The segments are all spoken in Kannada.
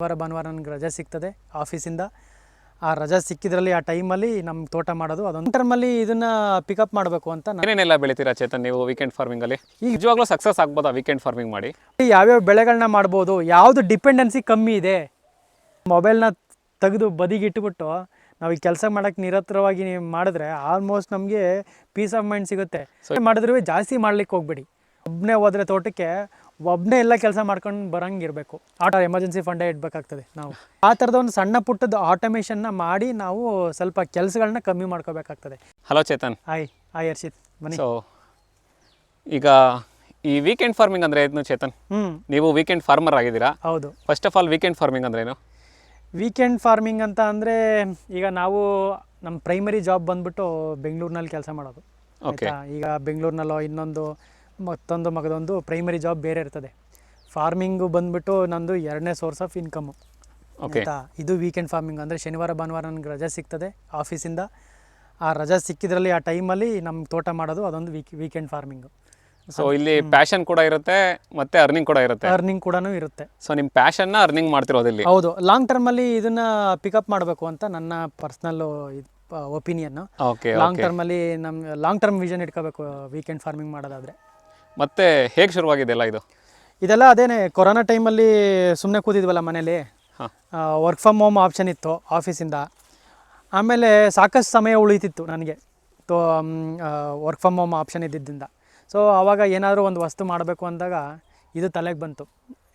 ಭಾನುವಾರ ಭಾನುವಾರ ನನಗೆ ರಜೆ ಸಿಗ್ತದೆ ಆಫೀಸಿಂದ. ಆ ರಜೆ ಸಿಕ್ಕಿದ್ರಲ್ಲಿ ಆ ಟೈಮಲ್ಲಿ ನಮ್ಮ ತೋಟ ಮಾಡೋದು ಅದೊಂದು. ಟರ್ಮಲ್ಲಿ ಇದನ್ನ ಪಿಕಪ್ ಮಾಡಬೇಕು ಅಂತ ನಾನು ಏನೇನೆಲ್ಲ ಬೆಳಿತೀರಾ ಚೇತನ್ ನೀವು ವೀಕೆಂಡ್ ಫಾರ್ಮಿಂಗಲ್ಲಿ ಈಗ ನಿಜವಾಗ್ಲೂ ಸಕ್ಸಸ್ ಆಗ್ಬೋದಾ ವೀಕೆಂಡ್ ಫಾರ್ಮಿಂಗ್ ಮಾಡಿ? ಯಾವ್ಯಾವ ಬೆಳೆಗಳನ್ನ ಮಾಡ್ಬೋದು ಯಾವುದು ಡಿಪೆಂಡೆನ್ಸಿ ಕಮ್ಮಿ ಇದೆ ಮೊಬೈಲ್ನ ತೆಗೆದು ಬದಿಗಿಟ್ಬಿಟ್ಟು ನಾವು ಈ ಕೆಲಸ ಮಾಡೋಕ್ಕೆ ನಿರತರವಾಗಿ ನೀವು ಮಾಡಿದ್ರೆ ಆಲ್ಮೋಸ್ಟ್ ನಮಗೆ ಪೀಸ್ ಆಫ್ ಮೈಂಡ್ ಸಿಗುತ್ತೆ. ಮಾಡಿದ್ರೂ ಜಾಸ್ತಿ ಮಾಡ್ಲಿಕ್ಕೆ ಹೋಗ್ಬೇಡಿ. ಒಬ್ಬನೇ ಹೋದ್ರೆ ತೋಟಕ್ಕೆ ಒಬ್ಬನೇ ಎಲ್ಲ ಕೆಲಸ ಮಾಡ್ಕೊಂಡು ಬರಂಗಿರಬೇಕು ಆಟೋ ಎಮರ್ಜೆನ್ಸಿ ಫಂಡೇ ಇಡಬೇಕಾಗ್ತದೆ ನಾವು. ಆ ಥರದ ಒಂದು ಸಣ್ಣ ಪುಟ್ಟದ ಆಟೋಮೇಷನ್ನ ಮಾಡಿ ನಾವು ಸ್ವಲ್ಪ ಕೆಲಸಗಳನ್ನ ಕಮ್ಮಿ ಮಾಡ್ಕೋಬೇಕಾಗ್ತದೆ. Hello Chetan. Hi I Harshit. ಬನ್ನಿ. ಸೊ ಈಗ ಈ ವೀಕೆಂಡ್ ಫಾರ್ಮಿಂಗ್ ಅಂದರೆ ಏನು ಚೇತನ್? ಹ್ಞೂ ನೀವು ವೀಕೆಂಡ್ ಫಾರ್ಮರ್ ಆಗಿದ್ದೀರಾ? ಹೌದು. First of all weekend farming ಅಂದ್ರೆ ಏನು? ವೀಕೆಂಡ್ ಫಾರ್ಮಿಂಗ್ ಅಂತ ಅಂದರೆ ಈಗ ನಾವು ನಮ್ಮ ಪ್ರೈಮರಿ ಜಾಬ್ ಬಂದ್ಬಿಟ್ಟು ಬೆಂಗಳೂರಿನಲ್ಲಿ ಕೆಲಸ ಮಾಡೋದು. ಓಕೆ ಆಯ್ತಾ? ಈಗ ಬೆಂಗಳೂರಿನಲ್ಲೋ ಇನ್ನೊಂದು ಮತ್ತೊಂದು ಮಗದೊಂದು ಪ್ರೈಮರಿ ಜಾಬ್ ಬೇರೆ ಇರ್ತದೆ. ಫಾರ್ಮಿಂಗು ಬಂದ್ಬಿಟ್ಟು ನಂದು ಎರಡನೇ ಸೋರ್ಸ್ ಆಫ್ ಇನ್ಕಮು ಓಕೆ ಆಯ್ತಾ? ಇದು ವೀಕೆಂಡ್ ಫಾರ್ಮಿಂಗ್ ಅಂದರೆ ಶನಿವಾರ ಭಾನುವಾರ ನನಗೆ ರಜೆ ಸಿಗ್ತದೆ ಆಫೀಸಿಂದ ಆ ರಜೆ ಸಿಕ್ಕಿದ್ರಲ್ಲಿ ಆ ಟೈಮಲ್ಲಿ ನಮ್ಮ ತೋಟ ಮಾಡೋದು ಅದೊಂದು ವೀಕ್ ವೀಕೆಂಡ್ ಫಾರ್ಮಿಂಗು ಸೊ ಇಲ್ಲಿ ಪ್ಯಾಷನ್ ಕೂಡ ಇರುತ್ತೆ ಮತ್ತೆ ಅರ್ನಿಂಗ್ ಕೂಡ ಇರುತ್ತೆ. ಅರ್ನಿಂಗ್ ಕೂಡ ಇರುತ್ತೆ. ಸೊ ನಿಮ್ಮ ಪ್ಯಾಷನ್ನ ಅರ್ನಿಂಗ್ ಮಾಡ್ತಿರೋದು ಇಲ್ಲಿ. ಹೌದು. ಲಾಂಗ್ ಟರ್ಮಲ್ಲಿ ಇದನ್ನ ಪಿಕಪ್ ಮಾಡಬೇಕು ಅಂತ ನನ್ನ ಪರ್ಸ್ನಲ್ ಒಪಿನಿಯನ್ ಓಕೆ ಲಾಂಗ್ ಟರ್ಮಲ್ಲಿ ನಮ್ಮ ಲಾಂಗ್ ಟರ್ಮ್ ವಿಷನ್ ಇಟ್ಕೋಬೇಕು ವೀಕೆಂಡ್ ಫಾರ್ಮಿಂಗ್ ಮಾಡೋದಾದ್ರೆ. ಮತ್ತೆ ಹೇಗೆ ಶುರುವಾಗಿದೆ ಎಲ್ಲ ಇದು? ಇದೆಲ್ಲ ಅದೇನೆ ಕೊರೋನಾ ಟೈಮಲ್ಲಿ ಸುಮ್ಮನೆ ಕೂತಿದ್ವಲ್ಲ ಮನೇಲಿ. ಹಾಂ. ವರ್ಕ್ ಫ್ರಮ್ ಹೋಮ್ ಆಪ್ಷನ್ ಇತ್ತು ಆಫೀಸಿಂದ ಆಮೇಲೆ ಸಾಕಷ್ಟು ಸಮಯ ಉಳಿತಿತ್ತು ನನಗೆ. Though work from home option ಇದ್ದಿದ್ದರಿಂದ ಸೊ ಆವಾಗ ಏನಾದರೂ ಒಂದು ವಸ್ತು ಮಾಡಬೇಕು ಅಂದಾಗ ಇದು ತಲೆಗೆ ಬಂತು.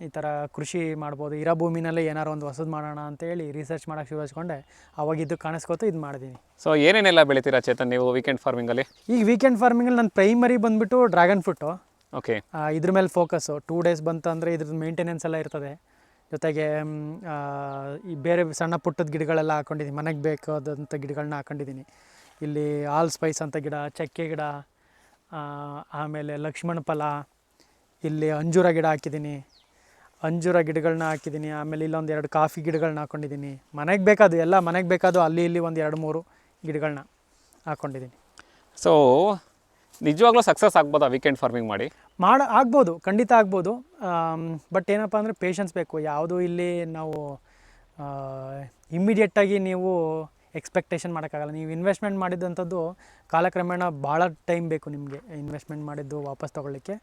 ಈ ಥರ ಕೃಷಿ ಮಾಡ್ಬೋದು ಇರೋ ಭೂಮಿನಲ್ಲೇ ಏನಾದ್ರು ಒಂದು ಹೊಸದು ಮಾಡೋಣ ಅಂತೇಳಿ ರಿಸರ್ಚ್ ಮಾಡೋಕೆ ಶುರು ಹಚ್ಕೊಂಡೆ ಅವಾಗ ಇದು ಕಾಣಿಸ್ಕೊತು ಇದು ಮಾಡಿದ್ದೀನಿ ಸೊ ಏನೇನೆಲ್ಲ ಬೆಳಿತೀರಾ ಚೇತನ್ ನೀವು ವೀಕೆಂಡ್ ಫಾರ್ಮಿಂಗಲ್ಲಿ ಈಗ ವೀಕೆಂಡ್ ಫಾರ್ಮಿಂಗಲ್ಲಿ ನನ್ನ ಪ್ರೈಮರಿ ಬಂದುಬಿಟ್ಟು ಡ್ರ್ಯಾಗನ್ ಫ್ರೂಟು ಓಕೆ ಇದ್ರ ಮೇಲೆ ಫೋಕಸ್ಸು ಟೂ ಡೇಸ್ ಬಂತು ಅಂದರೆ ಇದ್ರದ್ದು ಮೇಂಟೆನೆನ್ಸ್ ಎಲ್ಲ ಇರ್ತದೆ. ಜೊತೆಗೆ ಈ ಬೇರೆ ಸಣ್ಣ ಪುಟ್ಟದ ಗಿಡಗಳೆಲ್ಲ ಹಾಕೊಂಡಿದ್ದೀನಿ ಮನೆಗೆ ಬೇಕಾದಂಥ ಗಿಡಗಳನ್ನ ಹಾಕೊಂಡಿದ್ದೀನಿ ಇಲ್ಲಿ ಆಲ್ ಸ್ಪೈಸ್ ಅಂತ ಗಿಡ ಚಕ್ಕೆ ಗಿಡ ಆಮೇಲೆ ಲಕ್ಷ್ಮಣ ಫಲ ಇಲ್ಲಿ ಅಂಜೂರ ಗಿಡ ಹಾಕಿದ್ದೀನಿ ಅಂಜೂರ ಗಿಡಗಳನ್ನ ಹಾಕಿದ್ದೀನಿ ಆಮೇಲೆ ಇಲ್ಲೊಂದು ಎರಡು ಕಾಫಿ ಗಿಡಗಳನ್ನ ಹಾಕೊಂಡಿದ್ದೀನಿ ಮನೆಗೆ ಬೇಕಾದ ಎಲ್ಲ ಮನೆಗೆ ಬೇಕಾದ ಅಲ್ಲಿ ಇಲ್ಲಿ ಒಂದು ಎರಡು ಮೂರು ಗಿಡಗಳನ್ನ ಹಾಕ್ಕೊಂಡಿದ್ದೀನಿ ಸೊ ನಿಜವಾಗ್ಲೂ ಸಕ್ಸಸ್ ಆಗ್ಬೋದಾ ವೀಕೆಂಡ್ ಫಾರ್ಮಿಂಗ್ ಮಾಡಿ? ಮಾಡ, ಆಗ್ಬೋದು, ಖಂಡಿತ ಆಗ್ಬೋದು. ಬಟ್ ಏನಪ್ಪ ಅಂದರೆ ಪೇಷನ್ಸ್ ಬೇಕು. ಯಾವುದು ಇಲ್ಲಿ ನಾವು ಇಮ್ಮಿಡಿಯೇಟಾಗಿ ನೀವು ಎಕ್ಸ್ಪೆಕ್ಟೇಷನ್ ಮಾಡೋಕ್ಕಾಗಲ್ಲ. ನೀವು ಇನ್ವೆಸ್ಟ್ಮೆಂಟ್ ಮಾಡಿದಂಥದ್ದು ಕಾಲಕ್ರಮೇಣ ಭಾಳ ಟೈಮ್ ಬೇಕು ನಿಮಗೆ ಇನ್ವೆಸ್ಟ್ಮೆಂಟ್ ಮಾಡಿದ್ದು ವಾಪಸ್ ತೊಗೊಳ್ಳಿಕ್ಕೆ.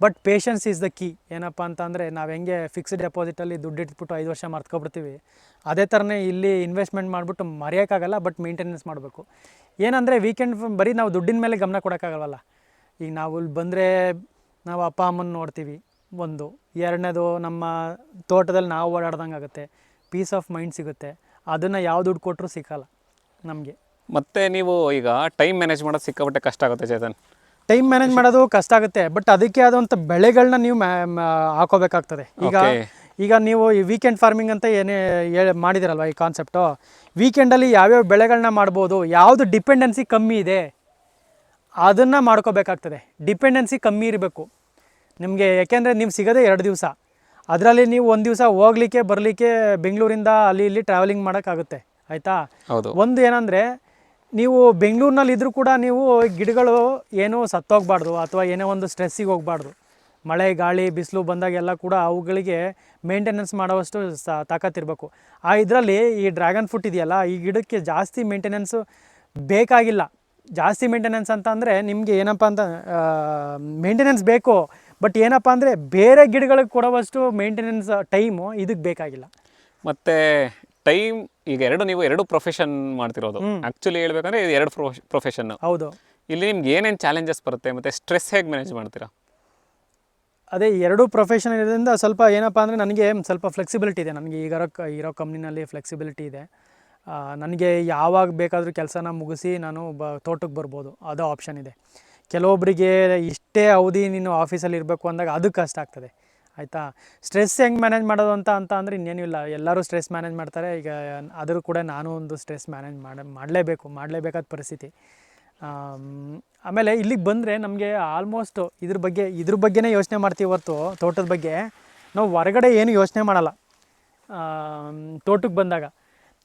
But patience is the key ಏನಪ್ಪ ಅಂತ ಅಂದರೆ ನಾವು ಹೆಂಗೆ ಫಿಕ್ಸ್ಡ್ ಡೆಪಾಸಿಟಲ್ಲಿ ದುಡ್ಡು ಇಟ್ಬಿಟ್ಟು ಐದು ವರ್ಷ ಮರ್ತ್ಕೊಬಿಡ್ತೀವಿ, ಅದೇ ಥರನೇ ಇಲ್ಲಿ ಇನ್ವೆಸ್ಟ್ಮೆಂಟ್ ಮಾಡಿಬಿಟ್ಟು ಮರೆಯೋಕ್ಕಾಗಲ್ಲ ಬಟ್ ಮೇಂಟೆನೆನ್ಸ್ ಮಾಡಬೇಕು. ಏನಂದರೆ ವೀಕೆಂಡ್ ಬರೀ ನಾವು ದುಡ್ಡಿನ ಮೇಲೆ ಗಮನ ಕೊಡೋಕ್ಕಾಗಲ್ವಲ್ಲ? ಈಗ ನಾವು ಇಲ್ಲಿ ಬಂದರೆ ನಾವು ಅಪ್ಪ ಅಮ್ಮನ ನೋಡ್ತೀವಿ ಒಂದು. ಎರಡನೇದು ನಮ್ಮ ತೋಟದಲ್ಲಿ ನಾವು ಓಡಾಡ್ದಂಗೆ ಆಗುತ್ತೆ ಪೀಸ್ ಆಫ್ ಮೈಂಡ್ ಸಿಗುತ್ತೆ. ಅದನ್ನು ಯಾವ ದುಡ್ಡು ಕೊಟ್ಟರು ಸಿಕ್ಕಲ್ಲ ನಮಗೆ. ಮತ್ತೆ ನೀವು ಈಗ ಟೈಮ್ ಮ್ಯಾನೇಜ್ ಮಾಡೋದು ಸಿಕ್ಕಾಪಟ್ಟೆ ಕಷ್ಟ ಆಗುತ್ತೆ ಚೇತನ್. ಟೈಮ್ ಮ್ಯಾನೇಜ್ ಮಾಡೋದು ಕಷ್ಟ ಆಗುತ್ತೆ ಬಟ್ ಅದಕ್ಕೆ ಆದಂಥ ಬೆಳೆಗಳನ್ನ ನೀವು ಮ್ಯಾ ಹಾಕೋಬೇಕಾಗ್ತದೆ. ಈಗ. ಈಗ ನೀವು ಈ ವೀಕೆಂಡ್ ಫಾರ್ಮಿಂಗ್ ಅಂತ ಏನೇ ಹೇಳಿ ಮಾಡಿದಿರಲ್ವ ಈ ಕಾನ್ಸೆಪ್ಟು ವೀಕೆಂಡಲ್ಲಿ ಯಾವ್ಯಾವ ಬೆಳೆಗಳನ್ನ ಮಾಡ್ಬೋದು ಯಾವುದು ಡಿಪೆಂಡೆನ್ಸಿ ಕಮ್ಮಿ ಇದೆ ಅದನ್ನು ಮಾಡ್ಕೋಬೇಕಾಗ್ತದೆ. ಡಿಪೆಂಡೆನ್ಸಿ ಕಮ್ಮಿ ಇರಬೇಕು. ನಿಮಗೆ ಯಾಕೆಂದರೆ ನೀವು ಸಿಗೋದೇ ಎರಡು ದಿವಸ. ಅದರಲ್ಲಿ ನೀವು ಒಂದು ದಿವಸ ಹೋಗ್ಲಿಕ್ಕೆ ಬರಲಿಕ್ಕೆ ಬೆಂಗಳೂರಿಂದ ಅಲ್ಲಿ ಇಲ್ಲಿ ಟ್ರಾವೆಲಿಂಗ್ ಮಾಡೋಕ್ಕಾಗುತ್ತೆ ಆಯಿತಾ? ಹೌದು. ಒಂದು ಏನಂದರೆ ನೀವು ಬೆಂಗಳೂರಿನಲ್ಲಿ ಇದ್ರೂ ಕೂಡ ನೀವು ಗಿಡಗಳು ಏನೂ ಸತ್ತೋಗ್ಬಾರ್ದು ಅಥವಾ ಏನೋ ಒಂದು ಸ್ಟ್ರೆಸ್ಸಿಗೆ ಹೋಗಬಾರ್ದು. ಮಳೆ ಗಾಳಿ ಬಿಸಿಲು ಬಂದಾಗೆಲ್ಲ ಕೂಡ ಅವುಗಳಿಗೆ ಮೇಂಟೆನೆನ್ಸ್ ಮಾಡೋವಷ್ಟು ಸ ತಾಕತ್ತಿರಬೇಕು ಆ ಇದರಲ್ಲಿ ಈ ಡ್ರ್ಯಾಗನ್ ಫ್ರೂಟ್ ಇದೆಯಲ್ಲ ಈ ಗಿಡಕ್ಕೆ ಜಾಸ್ತಿ ಮೇಂಟೆನೆನ್ಸು ಬೇಕಾಗಿಲ್ಲ. ಜಾಸ್ತಿ ಮೇಂಟೆನೆನ್ಸ್ ಅಂತ ಅಂದರೆ ನಿಮಗೆ ಏನಪ್ಪ ಅಂತ ಮೇಂಟೆನೆನ್ಸ್ ಬೇಕು. ಬಟ್ ಏನಪ್ಪ ಅಂದರೆ ಬೇರೆ ಗಿಡಗಳಿಗೆ ಕೊಡುವಷ್ಟು ಮೇಂಟೆನೆನ್ಸ್ ಟೈಮು ಇದಕ್ಕೆ ಬೇಕಾಗಿಲ್ಲ. ಮತ್ತು ಟೈಮ್ ಈಗ ಎರಡು ನೀವು ಎರಡು ಪ್ರೊಫೆಷನ್ ಮಾಡ್ತಿರೋದು. ಆ್ಯಕ್ಚುಲಿ ಹೇಳ್ಬೇಕಂದ್ರೆ ಇದು ಎರಡು ಪ್ರೊಫೆಷನ್ ಹೌದು. ಇಲ್ಲಿ ನಿಮ್ಗೆ ಏನೇನು ಚಾಲೆಂಜಸ್ ಬರುತ್ತೆ ಮತ್ತು ಸ್ಟ್ರೆಸ್ ಹೇಗೆ ಮ್ಯಾನೇಜ್ ಮಾಡ್ತೀರಾ? ಅದೇ ಎರಡೂ ಪ್ರೊಫೆಷನ್ ಇರೋದ್ರಿಂದ ಸ್ವಲ್ಪ ಏನಪ್ಪ ಅಂದರೆ ನನಗೆ ಸ್ವಲ್ಪ ಫ್ಲೆಕ್ಸಿಬಿಲಿಟಿ ಇದೆ. ನನಗೆ ಈಗ ಇರೋ ಕಂಪ್ನಿನಲ್ಲಿ ಫ್ಲೆಕ್ಸಿಬಿಲಿಟಿ ಇದೆ. ನನಗೆ ಯಾವಾಗ ಬೇಕಾದರೂ ಕೆಲಸನ ಮುಗಿಸಿ ನಾನು ಬ, ತೋಟಕ್ಕೆ ಬರ್ಬೋದು. ಅದು ಆಪ್ಷನ್ ಇದೆ. ಕೆಲವೊಬ್ಬರಿಗೆ ಇಷ್ಟೇ ಅವಧಿ ನೀನು ಆಫೀಸಲ್ಲಿ ಇರಬೇಕು ಅಂದಾಗ ಅದು ಕಷ್ಟ ಆಗ್ತದೆ. ಆಯಿತಾ? ಸ್ಟ್ರೆಸ್ ಹೆಂಗೆ ಮ್ಯಾನೇಜ್ ಮಾಡೋದು ಅಂತ ಅಂತ ಅಂದರೆ ಇನ್ನೇನೂ ಇಲ್ಲ. ಎಲ್ಲರೂ ಸ್ಟ್ರೆಸ್ ಮ್ಯಾನೇಜ್ ಮಾಡ್ತಾರೆ. ಈಗ ಆದರೂ ಕೂಡ ನಾನು ಒಂದು ಸ್ಟ್ರೆಸ್ ಮ್ಯಾನೇಜ್ ಮಾಡಿ, ಮಾಡಲೇಬೇಕು. ಮಾಡಲೇಬೇಕಾದ ಪರಿಸ್ಥಿತಿ. ಆಮೇಲೆ ಇಲ್ಲಿಗೆ ಬಂದರೆ ನಮಗೆ ಆಲ್ಮೋಸ್ಟ್ ಇದ್ರ ಬಗ್ಗೆ, ಇದ್ರ ಬಗ್ಗೆನೇ ಯೋಚನೆ ಮಾಡ್ತೀವಿ ಹೊರತು, ತೋಟದ ಬಗ್ಗೆ. ನಾವು ಹೊರಗಡೆ ಏನು ಯೋಚನೆ ಮಾಡಲ್ಲ. ತೋಟಕ್ಕೆ ಬಂದಾಗ.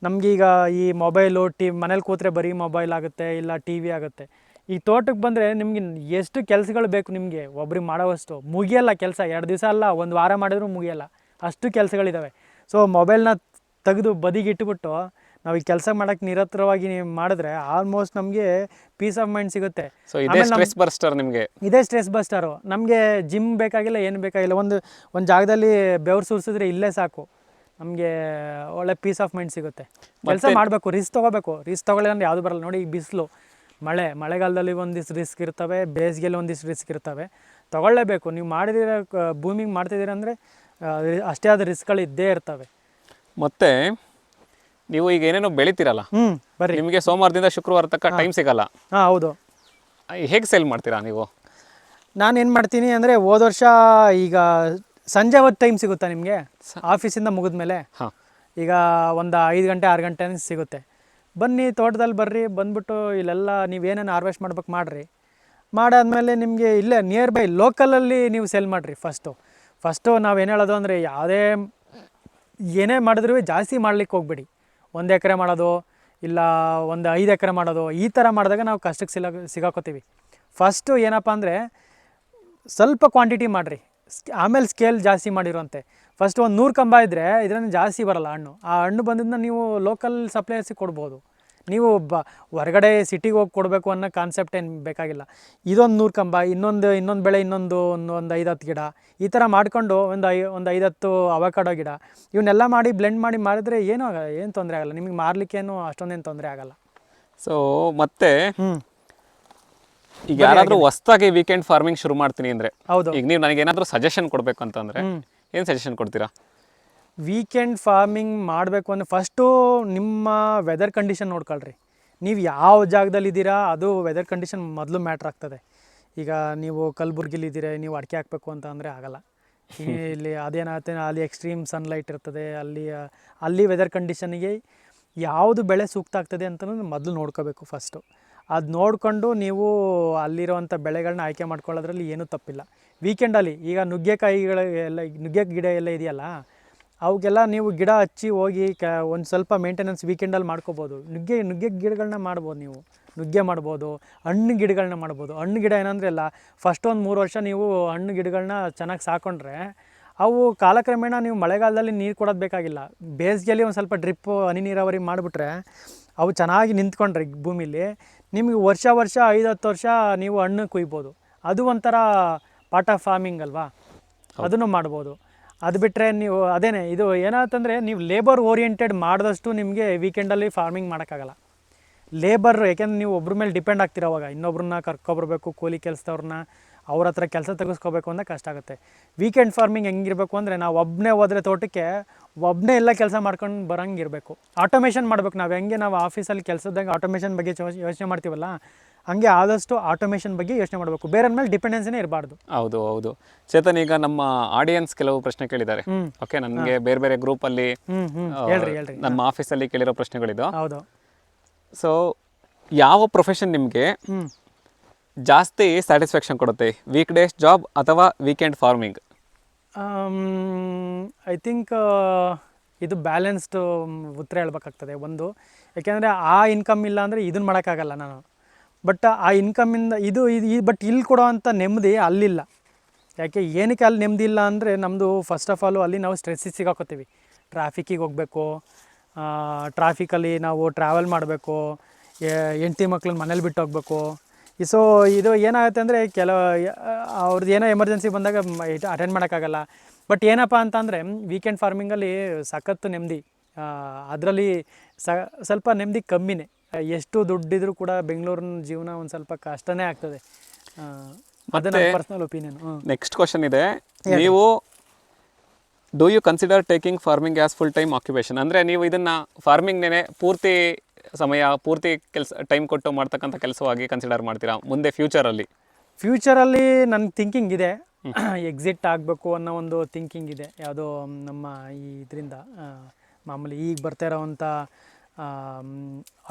ನಮಗೀಗ ಈ ಮೊಬೈಲು ಟಿ, ಮನೇಲಿ ಕೂತ್ರೆ ಬರೀ ಮೊಬೈಲ್ ಆಗುತ್ತೆ, ಇಲ್ಲ ಟಿ ವಿ ಆಗುತ್ತೆ. ಈ ತೋಟಕ್ಕೆ ಬಂದರೆ ನಿಮಗೆ ಎಷ್ಟು ಕೆಲಸಗಳು ಬೇಕು ನಿಮಗೆ? ಒಬ್ರಿಗೆ ಮಾಡೋವಷ್ಟು. ಮುಗಿಯಲ್ಲ ಕೆಲಸ. ಎರಡು ದಿವಸ ಅಲ್ಲ, ಒಂದು ವಾರ ಮಾಡಿದ್ರೂ ಮುಗಿಯಲ್ಲ. ಅಷ್ಟು ಕೆಲಸಗಳಿದ್ದಾವೆ ಸೊ ಮೊಬೈಲ್ನ ತೆಗೆದು ಬದಿಗಿಟ್ಬಿಟ್ಟು ನಾವು ಈ ಕೆಲಸ ಮಾಡಕ್ಕೆ ನಿರತರವಾಗಿ ನೀವು ಮಾಡಿದ್ರೆ ಆಲ್ಮೋಸ್ಟ್ ನಮಗೆ ಪೀಸ್ ಆಫ್ ಮೈಂಡ್ ಸಿಗುತ್ತೆ. ಸೊ ಇದೇ ಸ್ಟ್ರೆಸ್ ಬಸ್ಟರ್ ನಿಮಗೆ. ಇದೇ ಸ್ಟ್ರೆಸ್ ಬಸ್ಟರು ನಮಗೆ ಜಿಮ್ ಬೇಕಾಗಿಲ್ಲ ಏನು ಬೇಕಾಗಿಲ್ಲ ಒಂದು ಒಂದು ಜಾಗದಲ್ಲಿ ಬೆವರು ಸುರಿಸಿದ್ರೆ ಇಲ್ಲೇ ಸಾಕು. ನಮಗೆ ಒಳ್ಳೆ ಪೀಸ್ ಆಫ್ ಮೈಂಡ್ ಸಿಗುತ್ತೆ. ಕೆಲಸ ಮಾಡಬೇಕು ರಿಸ್ಕ್ ತೊಗೋಬೇಕು. ರಿಸ್ಕ್ ತೊಗೊಳ್ಳಿಲ್ಲ ಅಂದ್ರೆ ಯಾವುದು ಬರಲ್ಲ. ನೋಡಿ ಈ ಬಿಸಿಲು ಮಳೆ ಮಳೆಗಾಲದಲ್ಲಿ ಒಂದಿಷ್ಟು ರಿಸ್ಕ್ ಇರ್ತವೆ ಬೇಸಿಗೆಯಲ್ಲಿ ಒಂದಿಷ್ಟು ರಿಸ್ಕ್ ಇರ್ತವೆ. ತೊಗೊಳ್ಳೇಬೇಕು. ನೀವು ಮಾಡಿದಿರ ಭೂಮಿಗೆ ಮಾಡ್ತಿದ್ದೀರ ಅಂದರೆ ಅಷ್ಟೇ ಆದ ರಿಸ್ಕ್ಗಳು ಇದ್ದೇ ಇರ್ತವೆ. ಮತ್ತೆ ನೀವು ಈಗ ಏನೇನೋ ಬೆಳಿತೀರಲ್ಲ ಹ್ಮ್ ಬರ್ರಿ. ನಿಮಗೆ ಸೋಮವಾರದಿಂದ ಶುಕ್ರವಾರ ತಕ್ಕ ಟೈಮ್ ಸಿಗಲ್ಲ. ಹಾಂ ಹೌದು. ಹೇಗೆ ಸೇಲ್ ಮಾಡ್ತೀರಾ ನೀವು? ನಾನು ಏನು ಮಾಡ್ತೀನಿ ಅಂದರೆ ಹೋದ ವರ್ಷ ಈಗ ಸಂಜೆ ಹೊತ್ತು ಟೈಮ್ ಸಿಗುತ್ತಾ ನಿಮಗೆ? ಆಫೀಸಿಂದ ಮುಗಿದ್ಮೇಲೆ ಹಾಂ. ಈಗ ಒಂದು ಐದು ಗಂಟೆ ಆರು ಗಂಟೆ ಸಿಗುತ್ತೆ. ಬನ್ನಿ ತೋಟದಲ್ಲಿ ಬರ್ರಿ ಬಂದ್ಬಿಟ್ಟು ಇಲ್ಲೆಲ್ಲ ನೀವೇನೇನು ಹಾರ್ವೆಸ್ಟ್ ಮಾಡ್ಬೇಕು ಮಾಡಿರಿ. ಮಾಡಾದ್ಮೇಲೆ ನಿಮಗೆ ಇಲ್ಲೇ ನಿಯರ್ ಬೈ ಲೋಕಲಲ್ಲಿ ನೀವು ಸೇಲ್ ಮಾಡಿರಿ ಫಸ್ಟು ಫಸ್ಟು ನಾವೇನು ಹೇಳೋದು ಅಂದರೆ ಯಾವುದೇ ಏನೇ ಮಾಡಿದ್ರೂ ಜಾಸ್ತಿ ಮಾಡ್ಲಿಕ್ಕೆ ಹೋಗ್ಬೇಡಿ. ಒಂದು ಎಕರೆ ಮಾಡೋದು, ಇಲ್ಲ ಒಂದು ಐದು ಎಕರೆ ಮಾಡೋದು, ಈ ಥರ ಮಾಡಿದಾಗ ನಾವು ಕಷ್ಟಕ್ಕೆ ಸಿಲ, ಸಿಗಾಕೋತೀವಿ. ಫಸ್ಟು ಏನಪ್ಪ ಅಂದರೆ ಸ್ವಲ್ಪ ಕ್ವಾಂಟಿಟಿ ಮಾಡಿರಿ. ಆಮೇಲೆ ಸ್ಕೇಲ್ ಜಾಸ್ತಿ ಮಾಡಿರುವಂತೆ ಫಸ್ಟ್ ಒಂದು ನೂರು ಕಂಬ ಇದ್ದರೆ ಇದರಿಂದ ಜಾಸ್ತಿ ಬರಲ್ಲ ಹಣ್ಣು. ಆ ಹಣ್ಣು ಬಂದಿದ್ದನ್ನ ನೀವು ಲೋಕಲ್ ಸಪ್ಲೈಯರ್ಸಿಗೆ ಕೊಡ್ಬೋದು. ನೀವು ಒಬ್ಬ ಹೊರಗಡೆ ಸಿಟಿಗೆ ಹೋಗಿ ಕೊಡಬೇಕು ಅನ್ನೋ ಕಾನ್ಸೆಪ್ಟ್ ಏನು ಬೇಕಾಗಿಲ್ಲ. ಇದೊಂದು ನೂರು ಕಂಬ ಇನ್ನೊಂದು ಇನ್ನೊಂದು ಬೆಳೆ ಇನ್ನೊಂದು ಒಂದು ಒಂದು ಐದು ಹತ್ತು ಗಿಡ ಈ ಥರ ಮಾಡ್ಕೊಂಡು ಒಂದು ಐ ಒಂದು ಐದತ್ತು ಅವಕಾಡೋ ಗಿಡ ಇವನ್ನೆಲ್ಲ ಮಾಡಿ ಬ್ಲೆಂಡ್ ಮಾಡಿ ಮಾಡಿದ್ರೆ ಏನೂ ಏನು ತೊಂದರೆ ಆಗಲ್ಲ. ನಿಮಗೆ ಮಾರಲಿಕ್ಕೇನು ಅಷ್ಟೊಂದೇನು ತೊಂದರೆ ಆಗಲ್ಲ. ಸೊ ಮತ್ತೆ ಈಗ ಯಾರಾದರೂ ಹೊಸ್ದಾಗಿ ವೀಕೆಂಡ್ ಫಾರ್ಮಿಂಗ್ ಶುರು ಮಾಡ್ತೀನಿ ಅಂದರೆ ಹೌದು. ಈಗ ನೀವು ನನಗೆ ಏನಾದರೂ ಸಜೆಷನ್ ಕೊಡಬೇಕು ಅಂತಂದರೆ ಏನು ಸಜೆಷನ್ ಕೊಡ್ತೀರಾ? ವೀಕೆಂಡ್ ಫಾರ್ಮಿಂಗ್ ಮಾಡಬೇಕು ಅಂದರೆ ಫಸ್ಟು ನಿಮ್ಮ ವೆದರ್ ಕಂಡೀಷನ್ ನೋಡ್ಕೊಳ್ರಿ. ನೀವು ಯಾವ ಜಾಗದಲ್ಲಿ ಇದ್ದೀರಾ ಅದು ವೆದರ್ ಕಂಡೀಷನ್ ಮೊದಲು ಮ್ಯಾಟ್ರ್ ಆಗ್ತದೆ. ಈಗ ನೀವು ಕಲಬುರ್ಗಿಲಿ ಇದ್ದೀರಾ ನೀವು ಅಡಿಕೆ ಹಾಕಬೇಕು ಅಂತ ಅಂದರೆ ಆಗಲ್ಲ. ಇಲ್ಲಿ ಅದೇನಾಗುತ್ತೆ ಅಲ್ಲಿ ಎಕ್ಸ್ಟ್ರೀಮ್ ಸನ್ಲೈಟ್ ಇರ್ತದೆ ಅಲ್ಲಿ ಅಲ್ಲಿ ವೆದರ್ ಕಂಡೀಷನಿಗೆ ಯಾವುದು ಬೆಳೆ ಸೂಕ್ತ ಆಗ್ತದೆ ಅಂತ ಮೊದಲು ನೋಡ್ಕೋಬೇಕು ಫಸ್ಟು ಅದು ನೋಡಿಕೊಂಡು ನೀವು ಅಲ್ಲಿರುವಂಥ ಬೆಳೆಗಳನ್ನ ಆಯ್ಕೆ ಮಾಡ್ಕೊಳ್ಳೋದ್ರಲ್ಲಿ ಏನೂ ತಪ್ಪಿಲ್ಲ. ವೀಕೆಂಡಲ್ಲಿ ಈಗ ನುಗ್ಗೆಕಾಯಿಗಳ ಎಲ್ಲ ನುಗ್ಗೆ ಗಿಡ ಎಲ್ಲ ಇದೆಯಲ್ಲ ಅವಕ್ಕೆಲ್ಲ ನೀವು ಗಿಡ ಹಚ್ಚಿ ಹೋಗಿ ಕ ಒಂದು ಸ್ವಲ್ಪ ಮೇಂಟೆನೆನ್ಸ್ ವೀಕೆಂಡಲ್ಲಿ ಮಾಡ್ಕೋಬೋದು. ನುಗ್ಗೆ ನುಗ್ಗೆ ಗಿಡಗಳನ್ನ ಮಾಡ್ಬೋದು ನೀವು. ನುಗ್ಗೆ ಮಾಡ್ಬೋದು ಹಣ್ಣು ಗಿಡಗಳನ್ನ ಮಾಡ್ಬೋದು. ಹಣ್ಣು ಗಿಡ ಏನಂದ್ರೆ ಇಲ್ಲ ಫಸ್ಟ್ ಒಂದು ಮೂರು ವರ್ಷ ನೀವು ಹಣ್ಣು ಗಿಡಗಳನ್ನ ಚೆನ್ನಾಗಿ ಸಾಕೊಂಡ್ರೆ ಅವು ಕಾಲಕ್ರಮೇಣ ನೀವು ಮಳೆಗಾಲದಲ್ಲಿ ನೀರು ಕೊಡೋದು ಬೇಕಾಗಿಲ್ಲ. ಬೇಸಿಗೆಯಲ್ಲಿ ಒಂದು ಸ್ವಲ್ಪ ಡ್ರಿಪ್ಪು ಹನಿ ನೀರಾವರಿ ಮಾಡಿಬಿಟ್ರೆ ಅವು ಚೆನ್ನಾಗಿ ನಿಂತ್ಕೊಂಡ್ರೆ ಭೂಮಿಲಿ. ನಿಮಗೆ ವರ್ಷ ವರ್ಷ ಐದು ಹತ್ತು ವರ್ಷ ನೀವು ಹಣ್ಣು ಕುಯ್ಬೋದು. ಅದು ಒಂಥರ ಪಾರ್ಟ್ ಆಫ್ ಫಾರ್ಮಿಂಗ್ ಅಲ್ವಾ? ಅದನ್ನು ಮಾಡ್ಬೋದು. ಅದು ಬಿಟ್ಟರೆ ನೀವು ಅದೇನೆ, ಇದು ಏನಾಯ್ತಂದರೆ ನೀವು ಲೇಬರ್ ಓರಿಯೆಂಟೆಡ್ ಮಾಡಿದಷ್ಟು ನಿಮಗೆ ವೀಕೆಂಡಲ್ಲಿ ಫಾರ್ಮಿಂಗ್ ಮಾಡೋಕ್ಕಾಗಲ್ಲ. ಲೇಬರ್ ಯಾಕೆಂದ್ರೆ ನೀವು ಒಬ್ರ ಮೇಲೆ ಡಿಪೆಂಡ್ ಆಗ್ತೀರ ಅವಾಗ. ಇನ್ನೊಬ್ರನ್ನ ಕರ್ಕೊಬರ್ಬೇಕು ಕೂಲಿ ಕೆಲಸದವ್ರನ್ನ, ಅವ್ರ ಹತ್ರ ಕೆಲಸ ತೆಗೆಸ್ಕೋಬೇಕು ಅಂದರೆ ಕಷ್ಟ ಆಗುತ್ತೆ. ವೀಕೆಂಡ್ ಫಾರ್ಮಿಂಗ್ ಹೆಂಗಿರಬೇಕು ಅಂದರೆ ನಾವು ಒಬ್ಬನೇ ಹೋದ್ರೆ ತೋಟಕ್ಕೆ ಒಬ್ಬನೇ ಎಲ್ಲ ಕೆಲಸ ಮಾಡ್ಕೊಂಡು ಬರೋಂಗಿರಬೇಕು. ಆಟೋಮೇಷನ್ ಮಾಡಬೇಕು ನಾವು. ಹೆಂಗೆ ನಾವು ಆಫೀಸಲ್ಲಿ ಕೆಲಸದಾಗ ಆಟೋಮೇಷನ್ ಬಗ್ಗೆ ಯೋಚನೆ ಮಾಡ್ತೀವಲ್ಲ ಹಂಗೆ ಆದಷ್ಟು ಆಟೋಮೇಷನ್ ಬಗ್ಗೆ ಯೋಚನೆ ಮಾಡಬೇಕು. ಬೇರೆ ಮೇಲೆ ಡಿಪೆಂಡೆನ್ಸಿನೇ ಇರಬಾರ್ದು. ಹೌದು ಹೌದು. ಚೇತನ್ ಈಗ ನಮ್ಮ ಆಡಿಯನ್ಸ್ ಕೆಲವು ಪ್ರಶ್ನೆ ಕೇಳಿದ್ದಾರೆ. ಓಕೆ ನನಗೆ ಬೇರೆ ಬೇರೆ ಗ್ರೂಪ್ ಅಲ್ಲಿ ನಮ್ಮ ಹೇಳ್ರಿ ಹೇಳ್ರಿ. ನಮ್ಮ ಆಫೀಸಲ್ಲಿ ಕೇಳಿರೋ ಪ್ರಶ್ನೆಗಳಿದ್ದು ಹೌದು. ಸೊ ಯಾವ ಪ್ರೊಫೆಷನ್ ನಿಮಗೆ ಜಾಸ್ತಿ ಸ್ಯಾಟಿಸ್ಫ್ಯಾಕ್ಷನ್ ಕೊಡುತ್ತೆ? ವೀಕ್ ಡೇಸ್ ಜಾಬ್ ಅಥವಾ ವೀಕೆಂಡ್ ಫಾರ್ಮಿಂಗ್ ಐ ಥಿಂಕ್ ಇದು ಬ್ಯಾಲೆನ್ಸ್ಡ್ ಉತ್ತರ ಹೇಳ್ಬೇಕಾಗ್ತದೆ ಒಂದು. ಯಾಕೆಂದರೆ ಆ ಇನ್ಕಮ್ ಇಲ್ಲ ಅಂದರೆ ಇದನ್ನು ಮಾಡೋಕ್ಕಾಗಲ್ಲ ನಾನು. ಬಟ್ ಆ ಇನ್ಕಮಿಂದ ಇದು ಇದು ಬಟ್ ಇಲ್ಲಿ ಕೊಡೋವಂಥ ನೆಮ್ಮದಿ ಅಲ್ಲಿಲ್ಲ. ಯಾಕೆ, ಏನಕ್ಕೆ ಅಲ್ಲಿ ನೆಮ್ಮದಿ ಇಲ್ಲ ಅಂದರೆ ನಮ್ಮದು ಫಸ್ಟ್ ಆಫ್ ಆಲು ಅಲ್ಲಿ ನಾವು ಸ್ಟ್ರೆಸ್ಸಿಗೆ ಸಿಗಾಕೋತೀವಿ. ಟ್ರಾಫಿಕ್ಕಿಗೆ ಹೋಗಬೇಕು ಟ್ರಾಫಿಕಲ್ಲಿ ನಾವು ಟ್ರಾವೆಲ್ ಮಾಡಬೇಕು ಹೆಂಡ್ತಿ ಮಕ್ಳನ್ನ ಮನೇಲಿ ಬಿಟ್ಟು ಹೋಗ್ಬೇಕು. ಸೊ ಇದು ಏನಾಗುತ್ತೆ ಅಂದರೆ ಕೆಲವು ಅವ್ರದ್ದು ಏನೋ ಎಮರ್ಜೆನ್ಸಿ ಬಂದಾಗ ಅಟೆಂಡ್ ಮಾಡೋಕ್ಕಾಗಲ್ಲ. ಬಟ್ ಏನಪ್ಪ ಅಂತಂದರೆ ವೀಕೆಂಡ್ ಫಾರ್ಮಿಂಗಲ್ಲಿ ಸಖತ್ತು ನೆಮ್ಮದಿ. ಅದರಲ್ಲಿ ಸ, ಸ್ವಲ್ಪ ನೆಮ್ಮದಿ ಕಮ್ಮಿನೇ. ಎಷ್ಟು ದುಡ್ಡಿದ್ರೂ ಕೂಡ ಬೆಂಗಳೂರಿನ ಜೀವನ ಒಂದು ಸ್ವಲ್ಪ ಕಷ್ಟನೇ ಆಗ್ತದೆ. ಆ, ಅದು ಪರ್ಸ್ನಲ್ ಒಪಿನಿಯನ್ ನೆಕ್ಸ್ಟ್ ಕ್ವಶನ್ ಇದೆ. ನೀವು do you consider taking farming as full time occupation ಅಂದರೆ ನೀವು ಇದನ್ನು ಫಾರ್ಮಿಂಗ್ನೇ ಪೂರ್ತಿ ಸಮಯ ಪೂರ್ತಿ ಕೆಲಸ ಟೈಮ್ ಕೊಟ್ಟು ಮಾಡ್ತಕ್ಕಂಥ ಕೆಲಸವಾಗಿ ಕನ್ಸಿಡರ್ ಮಾಡ್ತೀರಾ? ಮುಂದೆ ಫ್ಯೂಚರಲ್ಲಿ ಫ್ಯೂಚರಲ್ಲಿ ನನ್ನ ಥಿಂಕಿಂಗ್ ಇದೆ. ಎಕ್ಸಿಟ್ ಆಗಬೇಕು ಅನ್ನೋ ಒಂದು ಥಿಂಕಿಂಗ್ ಇದೆ. ಯಾವುದೋ ನಮ್ಮ ಈ ಇದರಿಂದ ಮಾಮೂಲಿ ಈಗ ಬರ್ತಾ ಇರೋವಂಥ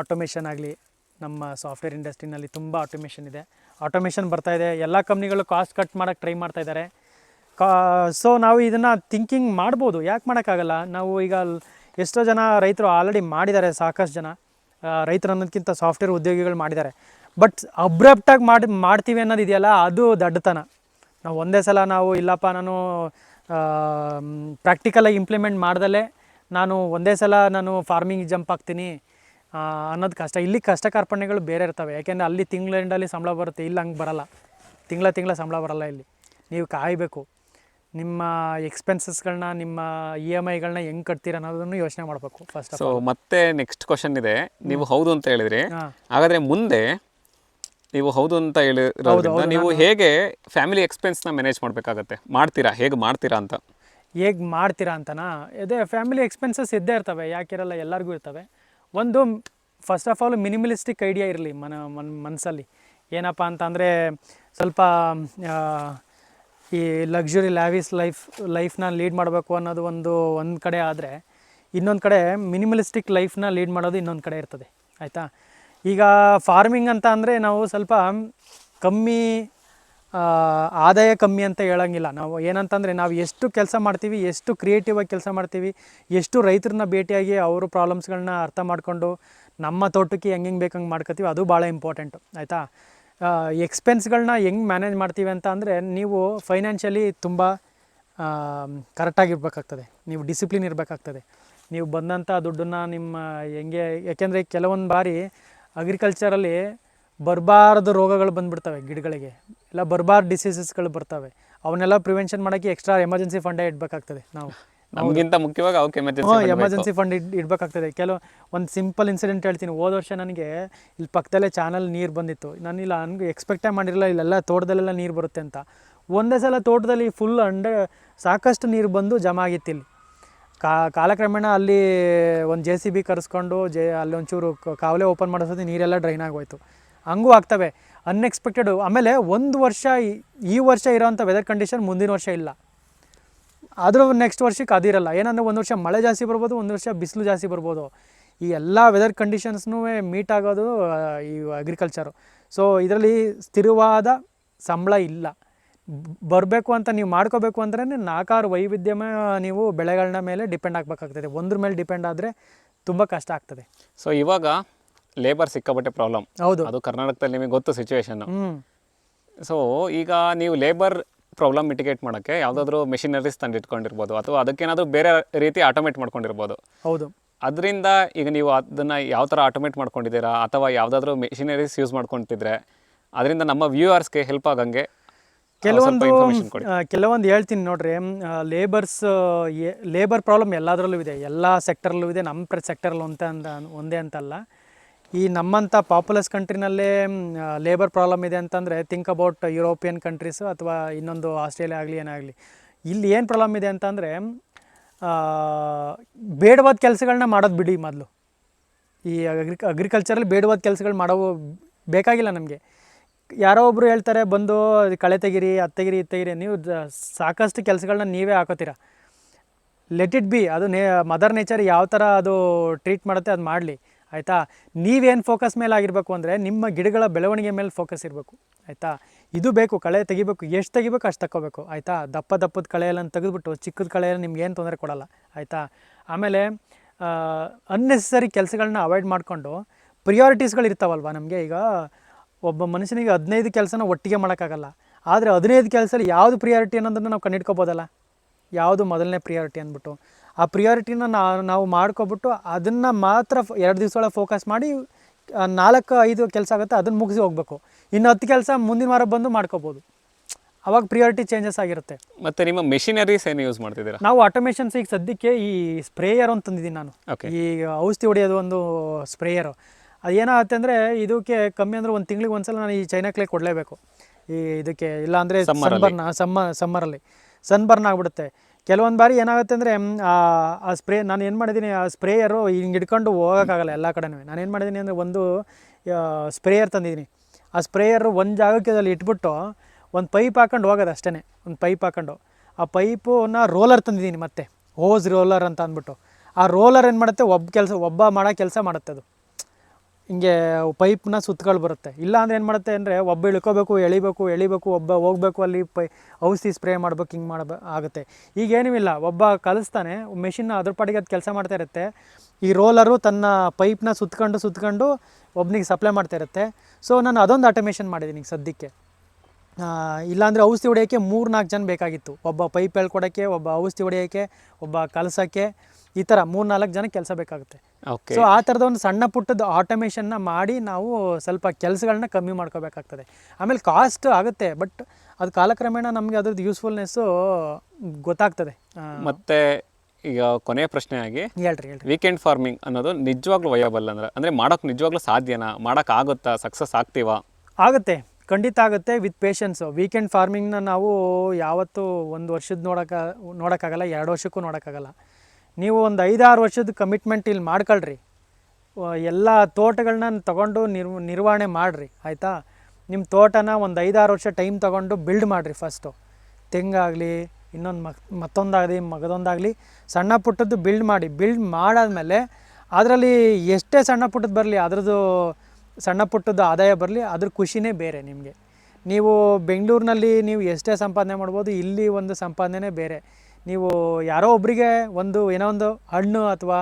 ಆಟೋಮೇಷನ್ ಆಗಲಿ ನಮ್ಮ ಸಾಫ್ಟ್ವೇರ್ ಇಂಡಸ್ಟ್ರಿನಲ್ಲಿ ತುಂಬ ಆಟೋಮೇಷನ್ ಇದೆ. ಆಟೋಮೇಷನ್ ಇದೆ. ಎಲ್ಲ ಕಂಪ್ನಿಗಳು ಕಾಸ್ಟ್ ಕಟ್ ಮಾಡೋಕ್ಕೆ ಟ್ರೈ ಮಾಡ್ತಾ ಇದ್ದಾರೆ ಕಾ ಸೊ ನಾವು ಇದನ್ನು ಥಿಂಕಿಂಗ್ ಮಾಡ್ಬೋದು. ಯಾಕೆ ಮಾಡೋಕ್ಕಾಗಲ್ಲ? ನಾವು ಈಗ ಎಷ್ಟೋ ಜನ ರೈತರು ಆಲ್ರೆಡಿ ಮಾಡಿದ್ದಾರೆ, ಸಾಕಷ್ಟು ಜನ. ರೈತರು ಅನ್ನೋದಕ್ಕಿಂತ ಸಾಫ್ಟ್ವೇರ್ ಉದ್ಯೋಗಿಗಳು ಮಾಡಿದ್ದಾರೆ. ಬಟ್ ಅಬ್ರಪ್ಟಾಗಿ ಮಾಡಿ, ಮಾಡ್ತೀವಿ ಅನ್ನೋದು ಇದೆಯಲ್ಲ, ಅದು ದಡ್ಡತನ. ನಾವು ಒಂದೇ ಸಲ ನಾವು ಇಲ್ಲಪ್ಪ ನಾನು ಪ್ರಾಕ್ಟಿಕಲಾಗಿ ಇಂಪ್ಲಿಮೆಂಟ್ ಮಾಡ್ದಲೇ ನಾನು ಒಂದೇ ಸಲ ನಾನು ಫಾರ್ಮಿಂಗ್ ಜಂಪ್ ಆಗ್ತೀನಿ ಅನ್ನೋದು ಕಷ್ಟ. ಇಲ್ಲಿ ಕಷ್ಟ ಕಾರ್ಪಣ್ಯಗಳು ಬೇರೆ ಇರ್ತವೆ. ಯಾಕೆಂದರೆ ಅಲ್ಲಿ ತಿಂಗಳ ಎಂಡಲ್ಲಿ ಸಂಬಳ ಬರುತ್ತೆ. ಇಲ್ಲಿ ಹಂಗೆ ಬರಲ್ಲ. ತಿಂಗಳ ತಿಂಗಳ ಸಂಬಳ ಬರಲ್ಲ ಇಲ್ಲಿ. ನೀವು ಕಾಯಬೇಕು. ನಿಮ್ಮ ಎಕ್ಸ್ಪೆನ್ಸಸ್ಗಳನ್ನ ನಿಮ್ಮ ಇ ಎಂ ಐಗಳನ್ನ ಹೆಂಗೆ ಕಟ್ತೀರ ಅನ್ನೋದನ್ನು ಯೋಚನೆ ಮಾಡಬೇಕು ಫಸ್ಟ್ ಸೊ ಮತ್ತೆ ನೆಕ್ಸ್ಟ್ ಕ್ವಶನ್ ಇದೆ. ನೀವು ಹೌದು ಅಂತ ಹೇಳಿದ್ರಿ. ಹಾಗಾದರೆ ಹಾಗಾದ್ರೆ ಮುಂದೆ ನೀವು ಹೌದು ಅಂತ ಹೇಳಿರೋದ್ರಿಂದ ನೀವು ಹೇಗೆ ಫ್ಯಾಮಿಲಿ ಎಕ್ಸ್ಪೆನ್ಸ್ನ ಮ್ಯಾನೇಜ್ ಮಾಡಬೇಕಾಗತ್ತೆ? ಮಾಡ್ತೀರಾ? ಹೇಗೆ ಮಾಡ್ತೀರಾ ಅಂತ? ಹೇಗೆ ಮಾಡ್ತೀರಾ ಅಂತನಾ? ಅದೇ ಫ್ಯಾಮಿಲಿ ಎಕ್ಸ್ಪೆನ್ಸಸ್ ಇದ್ದೇ ಇರ್ತವೆ, ಯಾಕಿರಲ್ಲ ಎಲ್ಲರಿಗೂ ಇರ್ತವೆ. ಒಂದು first of all minimalistic idea ಇರಲಿ ಮನ, ಮನ್ ಮನಸ್ಸಲ್ಲಿ ಏನಪ್ಪ ಅಂತಂದರೆ, ಸ್ವಲ್ಪ ಈ ಲಕ್ಸುರಿ ಲ್ಯಾವಿಸ್ ಲೈಫ್ ಲೈಫ್ನ ಲೀಡ್ ಮಾಡಬೇಕು ಅನ್ನೋದು ಒಂದು ಒಂದು ಕಡೆ ಆದರೆ, ಇನ್ನೊಂದು ಕಡೆ ಮಿನಿಮಲಿಸ್ಟಿಕ್ ಲೈಫ್ನ ಲೀಡ್ ಮಾಡೋದು ಇನ್ನೊಂದು ಕಡೆ ಇರ್ತದೆ. ಆಯಿತಾ? ಈಗ ಫಾರ್ಮಿಂಗ್ ಅಂತ ಅಂದರೆ ನಾವು ಸ್ವಲ್ಪ ಕಮ್ಮಿ ಆದಾಯ ಕಮ್ಮಿ ಅಂತ ಹೇಳಂಗಿಲ್ಲ. ನಾವು ಏನಂತಂದರೆ ನಾವು ಎಷ್ಟು ಕೆಲಸ ಮಾಡ್ತೀವಿ, ಎಷ್ಟು ಕ್ರಿಯೇಟಿವ್ ಆಗಿ ಕೆಲಸ ಮಾಡ್ತೀವಿ, ಎಷ್ಟು ರೈತರನ್ನ ಭೇಟಿಯಾಗಿ ಅವರು ಪ್ರಾಬ್ಲಮ್ಸ್ಗಳನ್ನ ಅರ್ಥ ಮಾಡಿಕೊಂಡು ನಮ್ಮ ತೋಟಕ್ಕೆ ಹೆಂಗೆ ಹೆಂಗೆ ಬೇಕಂಗೆ ಮಾಡ್ಕೋತೀವಿ, ಅದು ಭಾಳ ಇಂಪಾರ್ಟೆಂಟು ಆಯಿತಾ? ಎಕ್ಸ್ಪೆನ್ಸ್ಗಳನ್ನ ಹೆಂಗೆ ಮ್ಯಾನೇಜ್ ಮಾಡ್ತೀವಿ ಅಂತ ಅಂದರೆ ನೀವು ಫೈನಾನ್ಷಿಯಲಿ ತುಂಬ ಕರೆಕ್ಟಾಗಿರ್ಬೇಕಾಗ್ತದೆ ನೀವು ಡಿಸಿಪ್ಲಿನ್ ಇರಬೇಕಾಗ್ತದೆ. ನೀವು ಬಂದಂಥ ದುಡ್ಡನ್ನು ನಿಮ್ಮ ಹೆಂಗೆ, ಯಾಕೆಂದರೆ ಕೆಲವೊಂದು ಬಾರಿ ಅಗ್ರಿಕಲ್ಚರಲ್ಲಿ ಬರಬಾರ್ದು ರೋಗಗಳು ಬಂದುಬಿಡ್ತವೆ ಗಿಡಗಳಿಗೆ. ಇಲ್ಲ ಬರಬಾರ್ದು ಡಿಸೀಸಸ್ಗಳು ಬರ್ತವೆ. ಅವನ್ನೆಲ್ಲ ಪ್ರಿವೆನ್ಷನ್ ಮಾಡಕ್ಕೆ ಎಕ್ಸ್ಟ್ರಾ ಎಮರ್ಜೆನ್ಸಿ ಫಂಡೇ ಇಡಬೇಕಾಗ್ತದೆ. ನಾವು ನಮಗಿಂತ ಮುಖ್ಯವಾಗಿ ಅವಕ್ಕೆ ಎಮರ್ಜೆನ್ಸಿ ಎಮರ್ಜೆನ್ಸಿ ಫಂಡ್ ಇಡ್ ಇಡಬೇಕಾಗ್ತದೆ. ಕೆಲವು ಒಂದು ಸಿಂಪಲ್ ಇನ್ಸಿಡೆಂಟ್ ಹೇಳ್ತೀನಿ. ಹೋದ ವರ್ಷ ನನಗೆ ಇಲ್ಲಿ ಪಕ್ಕದಲ್ಲೇ ಚಾನಲ್ ನೀರು ಬಂದಿತ್ತು. ನಾನು ಇಲ್ಲ ನನಗೆ ಎಕ್ಸ್ಪೆಕ್ಟೇ ಮಾಡಿರಲಿಲ್ಲ ಇಲ್ಲೆಲ್ಲ ತೋಟದಲ್ಲೆಲ್ಲ ನೀರು ಬರುತ್ತೆ ಅಂತ. ಒಂದೇ ಸಲ ತೋಟದಲ್ಲಿ ಫುಲ್ ಅಂಡರ್ ಸಾಕಷ್ಟು ನೀರು ಬಂದು ಜಮ ಆಗಿತ್ತು ಇಲ್ಲಿ. ಕಾ ಕಾಲಕ್ರಮೇಣ ಅಲ್ಲಿ ಒಂದು ಜೆ ಸಿ ಬಿ ಕರೆಸ್ಕೊಂಡು ಜೆ ಅಲ್ಲಿ ಒಂಚೂರು ಕ- ಕಾವಲೆ ಓಪನ್ ಮಾಡಿಸೋದು ನೀರೆಲ್ಲ ಡ್ರೈನ್ ಆಗೋಯ್ತು. ಹಂಗೂ ಆಗ್ತವೆ. ಅನ್ಎಕ್ಸ್ಪೆಕ್ಟೆಡು ಆಮೇಲೆ ಒಂದು ವರ್ಷ ಈ- ವರ್ಷ ಇರೋವಂಥ ವೆದರ್ ಕಂಡೀಷನ್ ಮುಂದಿನ ವರ್ಷ ಇಲ್ಲ. ಆದರೂ ನೆಕ್ಸ್ಟ್ ವರ್ಷಕ್ಕೆ ಅದಿರಲ್ಲ. ಏನಂದರೆ ಒಂದು ವರ್ಷ ಮಳೆ ಜಾಸ್ತಿ ಬರ್ಬೋದು, ಒಂದು ವರ್ಷ ಬಿಸಿಲು ಜಾಸ್ತಿ ಬರ್ಬೋದು. ಈ ಎಲ್ಲ ವೆದರ್ ಕಂಡೀಷನ್ಸ್ನೂ ಮೀಟ್ ಆಗೋದು ಈ ಅಗ್ರಿಕಲ್ಚರು ಸೊ ಇದರಲ್ಲಿ ಸ್ಥಿರವಾದ ಸಂಬಳ ಇಲ್ಲ. ಬರಬೇಕು ಅಂತ ನೀವು ಮಾಡ್ಕೋಬೇಕು ಅಂದ್ರೆ ನಾಲ್ಕಾರು ವೈವಿಧ್ಯಮ ನೀವು ಬೆಳೆಗಳನ್ನ ಮೇಲೆ ಡಿಪೆಂಡ್ ಆಗಬೇಕಾಗ್ತದೆ. ಒಂದ್ರ ಮೇಲೆ ಡಿಪೆಂಡ್ ಆದರೆ ತುಂಬ ಕಷ್ಟ ಆಗ್ತದೆ. ಸೊ ಇವಾಗ ಲೇಬರ್ ಸಿಕ್ಕಾಪಟ್ಟೆ ಪ್ರಾಬ್ಲಮ್ ಹೌದು. ಅದು ಕರ್ನಾಟಕದಲ್ಲಿ ನಿಮಗೆ ಗೊತ್ತು ಸಿಚುವೇಶನ್ ಸೊ ಈಗ ನೀವು ಲೇಬರ್ ಪ್ರಾಬ್ಲಮ್ ಮಿಟಿಗೇಟ್ ಮಾಡೋಕ್ಕೆ ಯಾವುದಾದ್ರು ಮೆಷಿನರೀಸ್ ತಂದಿಟ್ಕೊಂಡಿರ್ಬೋದು ಅಥವಾ ಅದಕ್ಕೇನಾದರೂ ಬೇರೆ ರೀತಿ ಆಟೋಮೇಟ್ ಮಾಡ್ಕೊಂಡಿರ್ಬೋದು. ಹೌದು. ಅದರಿಂದ ಈಗ ನೀವು ಅದನ್ನು ಯಾವ ಥರ ಆಟೋಮೇಟ್ ಮಾಡ್ಕೊಂಡಿದ್ದೀರಾ ಅಥವಾ ಯಾವುದಾದ್ರೂ ಮೆಷಿನರೀಸ್ ಯೂಸ್ ಮಾಡ್ಕೊತಿದ್ರೆ ಅದರಿಂದ ನಮ್ಮ ವ್ಯೂವರ್ಸ್ಗೆ ಹೆಲ್ಪ್ ಆಗಂಗೆ ಕೆಲವೊಂದು ಕೆಲವೊಂದು ಹೇಳ್ತೀನಿ ನೋಡ್ರಿ ಲೇಬರ್ಸ್ ಲೇಬರ್ ಪ್ರಾಬ್ಲಮ್ ಎಲ್ಲದರಲ್ಲೂ ಇದೆ ಎಲ್ಲ ಸೆಕ್ಟರಲ್ಲೂ ಇದೆ ನಮ್ಮ ಒಂದೇ ಅಂತ ಒಂದೇ ಅಂತಲ್ಲ. ಈ ನಮ್ಮಂಥ ಪಾಪ್ಯುಲಸ್ ಕಂಟ್ರಿನಲ್ಲೇ ಲೇಬರ್ ಪ್ರಾಬ್ಲಮ್ ಇದೆ ಅಂತಂದರೆ ಥಿಂಕ್ ಅಬೌಟ್ ಯುರೋಪಿಯನ್ ಕಂಟ್ರೀಸು ಅಥವಾ ಇನ್ನೊಂದು ಆಸ್ಟ್ರೇಲಿಯಾ ಆಗಲಿ ಏನಾಗಲಿ ಇಲ್ಲಿ ಏನು ಪ್ರಾಬ್ಲಮ್ ಇದೆ ಅಂತಂದರೆ ಬೇಡವಾದ ಕೆಲಸಗಳನ್ನ ಮಾಡೋದು ಬಿಡಿ ಮೊದಲು. ಈ ಅಗ್ರಿ ಅಗ್ರಿಕಲ್ಚರಲ್ಲಿ ಬೇಡವಾದ ಕೆಲಸಗಳು ಮಾಡೋ ಬೇಕಾಗಿಲ್ಲ ನಮಗೆ. ಯಾರೋ ಒಬ್ಬರು ಹೇಳ್ತಾರೆ, ಬಂದು ಕಳೆ ತೆಗಿರಿ ಅತ್ತೆಗಿರಿ ಇತ್ತೆಗಿರಿ ನೀವು ಸಾಕಷ್ಟು ಕೆಲಸಗಳನ್ನ ನೀವೇ ಹಾಕೋತೀರ. ಲೆಟ್ ಇಟ್ ಬಿ ಅದು ನೇ ಮದರ್ ನೇಚರ್ ಯಾವ ಥರ ಅದು ಟ್ರೀಟ್ ಮಾಡುತ್ತೆ ಅದು ಮಾಡಲಿ. ಆಯಿತಾ? ನೀವೇನು ಫೋಕಸ್ ಮೇಲೆ ಆಗಿರಬೇಕು ಅಂದರೆ ನಿಮ್ಮ ಗಿಡಗಳ ಬೆಳವಣಿಗೆ ಮೇಲೆ ಫೋಕಸ್ ಇರಬೇಕು. ಆಯಿತಾ? ಇದು ಬೇಕು, ಕಳೆ ತೆಗಿಬೇಕು, ಎಷ್ಟು ತೆಗಿಬೇಕು ಅಷ್ಟು ತಗೋಬೇಕು ಆಯಿತಾ? ದಪ್ಪ ದಪ್ಪದ ಕಳೆ ಎಲ್ಲ ತೆಗೆದುಬಿಟ್ಟು ಚಿಕ್ಕದ ಕಳೆ ಎಲ್ಲ ನಿಮ್ಗೆ ಏನು ತೊಂದರೆ ಕೊಡಲ್ಲ. ಆಯಿತಾ? ಆಮೇಲೆ ಅನ್ನೆಸರಿ ಕೆಲಸಗಳನ್ನ ಅವಾಯ್ಡ್ ಮಾಡಿಕೊಂಡು ಪ್ರಿಯಾರಿಟೀಸ್ಗಳು ಇರ್ತಾವಲ್ವ ನಮಗೆ? ಈಗ ಒಬ್ಬ ಮನುಷ್ಯನಿಗೆ ಹದಿನೈದು ಕೆಲಸನ ಒಟ್ಟಿಗೆ ಮಾಡೋಕ್ಕಾಗಲ್ಲ. ಆದರೆ ಹದಿನೈದು ಕೆಲಸದಲ್ಲಿ ಯಾವುದು ಪ್ರಿಯಾರಿಟಿ ಅನ್ನೋದನ್ನು ನಾವು ಕಂಡಿಡ್ಕೋಬೋದಲ್ಲ? ಯಾವುದು ಮೊದಲನೇ ಪ್ರಿಯಾರಿಟಿ ಅಂದ್ಬಿಟ್ಟು. ಆ ಪ್ರಿಯಾರಿಟಿನ ನಾವು ಮಾಡ್ಕೊಬಿಟ್ಟು ಅದನ್ನು ಮಾತ್ರ ಎರಡು ದಿವಸ ಒಳಗೆ ಫೋಕಸ್ ಮಾಡಿ ನಾಲ್ಕು ಐದು ಕೆಲಸ ಆಗುತ್ತೆ ಅದನ್ನು ಮುಗಿಸಿ ಹೋಗಬೇಕು. ಇನ್ನು ಹತ್ತು ಕೆಲಸ ಮುಂದಿನ ವಾರ ಬಂದು ಮಾಡ್ಕೋಬೋದು. ಅವಾಗ ಪ್ರಿಯಾರಿಟಿ ಚೇಂಜಸ್ ಆಗಿರುತ್ತೆ. ಮತ್ತೆ ನಿಮ್ಮ ಮೆಷಿನರೀಸ್ ಏನು ಯೂಸ್ ಮಾಡ್ತಿದ್ದೀರಾ? ನಾವು ಆಟೋಮೇಷನ್ಸ್ ಈಗ ಸದ್ಯಕ್ಕೆ ಈ ಸ್ಪ್ರೇಯರ್ ಅಂತ ತಂದಿದ್ದೀನಿ ನಾನು. ಈ ಔಷಧಿ ಹೊಡೆಯೋದು ಒಂದು ಸ್ಪ್ರೇಯರು ಅದು ಏನಾಗುತ್ತೆ ಅಂದರೆ ಇದಕ್ಕೆ ಕಮ್ಮಿ ಅಂದರೆ ಒಂದು ತಿಂಗಳಿಗೆ ಒಂದ್ಸಲ ನಾನು ಈ ಚೈನಾ ಕ್ಲೇ ಕೊಡಲೇಬೇಕು. ಈ ಇದಕ್ಕೆ ಇಲ್ಲ ಅಂದರೆ. ಸನ್ಬರ್ನ್ ಸಮ್ಮ ಸಮ್ಮರಲ್ಲಿ ಸನ್ಬರ್ನ್ ಆಗಿಬಿಡುತ್ತೆ. ಕೆಲವೊಂದು ಬಾರಿ ಏನಾಗುತ್ತೆ ಅಂದರೆ ಆ ಸ್ಪ್ರೇ, ನಾನು ಏನು ಮಾಡಿದ್ದೀನಿ ಆ ಸ್ಪ್ರೇಯರು ಹಿಂಗೆ ಹಿಡ್ಕೊಂಡು ಹೋಗೋಕ್ಕಾಗಲ್ಲ ಎಲ್ಲ ಕಡೆನೂ. ನಾನು ಏನು ಮಾಡಿದ್ದೀನಿ ಅಂದರೆ ಒಂದು ಸ್ಪ್ರೇಯರ್ ತಂದಿದ್ದೀನಿ ಆ ಸ್ಪ್ರೇಯರ್ ಒಂದು ಜಾಗಕ್ಕೆ ಅದಲ್ಲಿ ಇಟ್ಬಿಟ್ಟು ಒಂದು ಪೈಪ್ ಹಾಕೊಂಡು ಹೋಗೋದು ಅಷ್ಟೇ ಒಂದು ಪೈಪ್ ಹಾಕೊಂಡು. ಆ ಪೈಪನ್ನ ರೋಲರ್ ತಂದಿದ್ದೀನಿ ಮತ್ತೆ. ಹೋಸ್ ರೋಲರ್ ಅಂತ ಅಂದ್ಬಿಟ್ಟು. ಆ ರೋಲರ್ ಏನು ಮಾಡುತ್ತೆ ಒಬ್ಬ ಕೆಲಸ, ಒಬ್ಬ ಮಾಡೋ ಕೆಲಸ ಮಾಡುತ್ತೆ ಅದು. ಹಿಂಗೆ ಪೈಪ್ನ ಸುತ್ತಗಳು ಬರುತ್ತೆ. ಇಲ್ಲ ಅಂದ್ರೆ ಏನು ಮಾಡುತ್ತೆ ಅಂದರೆ ಒಬ್ಬ ಇಳ್ಕೋಬೇಕು, ಎಳಿಬೇಕು ಎಳಿಬೇಕು, ಒಬ್ಬ ಹೋಗ್ಬೇಕು ಅಲ್ಲಿ ಪೈ ಔಷಧಿ ಸ್ಪ್ರೇ ಮಾಡ್ಬೇಕು, ಹಿಂಗೆ ಮಾಡ್ಬೇ ಆಗುತ್ತೆ. ಈಗೇನೂ ಇಲ್ಲ. ಒಬ್ಬ ಕಲಿಸ್ತಾನೆ, ಮೆಷಿನ್ ಅದ್ರ ಪಾಡಿಗೆ ಅದು ಕೆಲಸ ಮಾಡ್ತಾ ಇರುತ್ತೆ. ಈ ರೋಲರು ತನ್ನ ಪೈಪ್ನ ಸುತ್ಕೊಂಡು ಸುತ್ಕೊಂಡು ಒಬ್ಬನಿಗೆ ಸಪ್ಲೈ ಮಾಡ್ತಾ ಇರುತ್ತೆ. ಸೊ ನಾನು ಅದೊಂದು ಆಟೋಮೇಷನ್ ಮಾಡಿದ್ದೀನಿ ಸದ್ಯಕ್ಕೆ. ಇಲ್ಲಾಂದರೆ ಔಷಧಿ ಹೊಡೆಯೋಕ್ಕೆ ಮೂರು ನಾಲ್ಕು ಜನ ಬೇಕಾಗಿತ್ತು. ಒಬ್ಬ ಪೈಪ್ ಹೇಳ್ಕೊಡೋಕ್ಕೆ ಒಬ್ಬ ಔಷಧಿ ಹೊಡೆಯೋಕ್ಕೆ ಒಬ್ಬ ಕಲಸೋಕ್ಕೆ ಈ ಥರ ಮೂರ್ನಾಲ್ಕು ಜನ ಕೆಲಸ ಬೇಕಾಗುತ್ತೆ. ಓಕೆ ಸೊ ಆ ಥರದ ಒಂದು ಸಣ್ಣ ಪುಟ್ಟದ ಆಟೋಮೇಷನ್ನ ಮಾಡಿ ನಾವು ಸ್ವಲ್ಪ ಕೆಲಸಗಳನ್ನ ಕಮ್ಮಿ ಮಾಡ್ಕೋಬೇಕಾಗ್ತದೆ. ಆಮೇಲೆ ಕಾಸ್ಟ್ ಆಗುತ್ತೆ ಬಟ್ ಅದು ಕಾಲಕ್ರಮೇಣ ನಮಗೆ ಅದ್ರದ್ದು ಯೂಸ್ಫುಲ್ನೆಸ್ಸು ಗೊತ್ತಾಗ್ತದೆ. ಮತ್ತೆ ಈಗ ಕೊನೆಯ ಪ್ರಶ್ನೆ ಆಗಿ ಹೇಳ್ರಿ ಹೇಳಿ ವೀಕೆಂಡ್ ಫಾರ್ಮಿಂಗ್ ಅನ್ನೋದು ನಿಜವಾಗ್ಲೂ ವಯಬಲ್ ಅಂದ್ರೆ ಅಂದ್ರೆ ಮಾಡೋಕೆ ನಿಜವಾಗ್ಲೂ ಸಾಧ್ಯನಾ? ಮಾಡೋಕೆ ಆಗುತ್ತಾ? ಸಕ್ಸಸ್ ಆಗ್ತೀವಾ? ಆಗುತ್ತೆ ಖಂಡಿತ ಆಗುತ್ತೆ ವಿತ್ ಪೇಷನ್ಸು ವೀಕೆಂಡ್ ಫಾರ್ಮಿಂಗ್ನ ನಾವು ಯಾವತ್ತೂ ಒಂದು ವರ್ಷದ ನೋಡೋಕೆ ನೋಡೋಕ್ಕಾಗಲ್ಲ ಎರಡು ವರ್ಷಕ್ಕೂ ನೋಡೋಕ್ಕಾಗಲ್ಲ. ನೀವು ಒಂದು ಐದಾರು ವರ್ಷದ ಕಮಿಟ್ಮೆಂಟ್ ಇಲ್ಲಿ ಮಾಡ್ಕೊಳ್ರಿ. ಎಲ್ಲ ತೋಟಗಳನ್ನ ತಗೊಂಡು ನಿರ್ವ ನಿರ್ವಹಣೆ ಮಾಡಿರಿ, ಆಯಿತಾ? ನಿಮ್ಮ ತೋಟನ ಒಂದು ಐದಾರು ವರ್ಷ ಟೈಮ್ ತೊಗೊಂಡು ಬಿಲ್ಡ್ ಮಾಡಿರಿ ಫಸ್ಟು ತೆಂಗಾಗಲಿ, ಇನ್ನೊಂದು ಮಕ್, ಮತ್ತೊಂದಾಗಲಿ, ಮಗದೊಂದಾಗಲಿ, ಸಣ್ಣ ಪುಟ್ಟದ್ದು ಬಿಲ್ಡ್ ಮಾಡಿ. ಬಿಲ್ಡ್ ಮಾಡಾದಮೇಲೆ ಅದರಲ್ಲಿ ಎಷ್ಟೇ ಸಣ್ಣ ಪುಟ್ಟದ್ದು ಬರಲಿ, ಅದ್ರದ್ದು ಸಣ್ಣ ಪುಟ್ಟದ್ದು ಆದಾಯ ಬರಲಿ, ಅದ್ರ ಖುಷಿನೇ ಬೇರೆ ನಿಮಗೆ. ನೀವು ಬೆಂಗಳೂರಿನಲ್ಲಿ ನೀವು ಎಷ್ಟೇ ಸಂಪಾದನೆ ಮಾಡ್ಬೋದು, ಇಲ್ಲಿ ಒಂದು ಸಂಪಾದನೆ ಬೇರೆ. ನೀವು ಯಾರೋ ಒಬ್ಬರಿಗೆ ಒಂದು ಏನೋ ಒಂದು ಹಣ್ಣು ಅಥವಾ